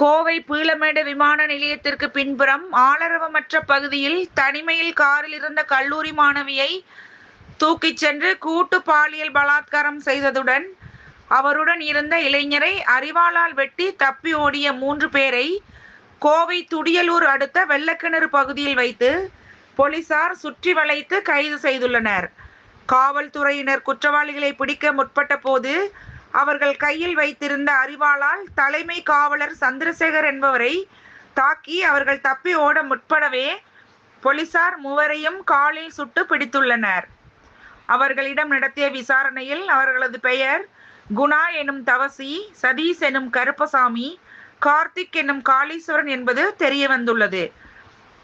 கோவை பீளமேடு விமான நிலையத்திற்கு பின்புறம் ஆளரவமற்ற பகுதியில் தனிமையில் காரில் இருந்த கல்லூரி மாணவியை தூக்கிச் சென்று கூட்டு பாலியல் பலாத்காரம் செய்ததுடன் அவருடன் இருந்த இளைஞரை அறிவாளால் வெட்டி தப்பி ஓடிய மூன்று பேரை கோவை துடியலூர் அடுத்த வெள்ளக்கிணறு பகுதியில் வைத்து போலீசார் சுற்றி வளைத்து கைது செய்துள்ளனர். காவல்துறையினர் குற்றவாளிகளை பிடிக்க முற்பட்ட போது அவர்கள் கையில் வைத்திருந்த அறிவாளால் தலைமை காவலர் சந்திரசேகர் என்பவரை தாக்கி அவர்கள் தப்பி ஓட முற்படவே போலீசார் மூவரையும் காலில் சுட்டு பிடித்துள்ளனர். அவர்களிடம் நடத்திய விசாரணையில் அவர்களது பெயர் குணா எனும் தவசி சதீஷ் எனும் கருப்பசாமி கார்த்திக் என்னும் காளீஸ்வரன் என்பது தெரிய வந்துள்ளது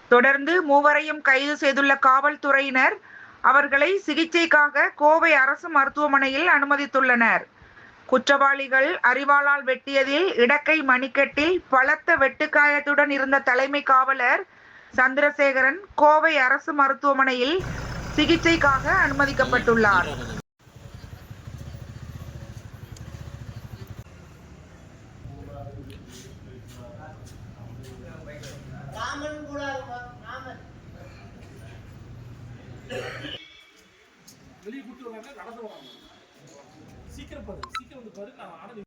தொடர்ந்து மூவரையும் கைது செய்துள்ள காவல்துறையினர் அவர்களை சிகிச்சைக்காக கோவை அரசு மருத்துவமனையில் அனுமதித்துள்ளனர். குற்றவாளிகள் அரிவாளால் வெட்டியதில் இடக்கை மணிக்கட்டில் பலத்த வெட்டுக்காயத்துடன் இருந்த தலைமை காவலர் சந்திரசேகரன் கோவை அரசு மருத்துவமனையில் சிகிச்சைக்காக அனுமதிக்கப்பட்டுள்ளார். வெளியே கூட்டு நடந்து சீக்கிரம் பாரு சீக்கிரம் வந்து பாரு. நான் ஆனது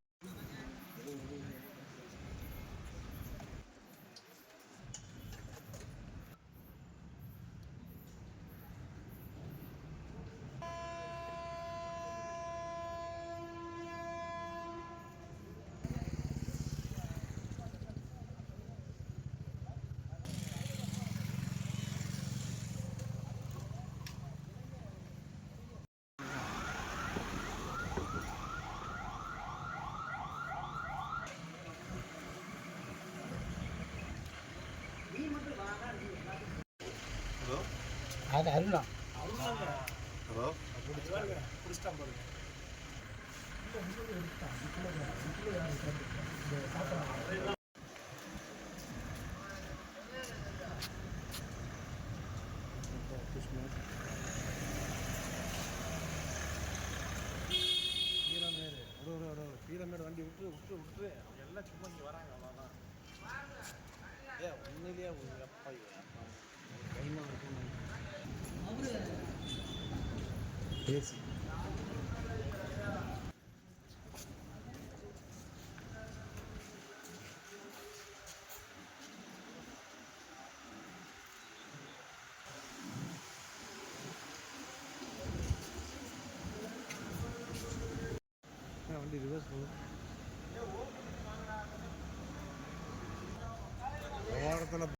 அது அருணா. பாருங்க பீரமேடு வண்டி விட்டு விட்டு விட்டு எல்லாம் சும்மா இங்கே வராங்க அவ்வளோதான் ஏ உண்மையிலேயே ஒரு அப்பா பேசி. வண்டி ரிவர்ஸ் போகும் ஓரத்தில்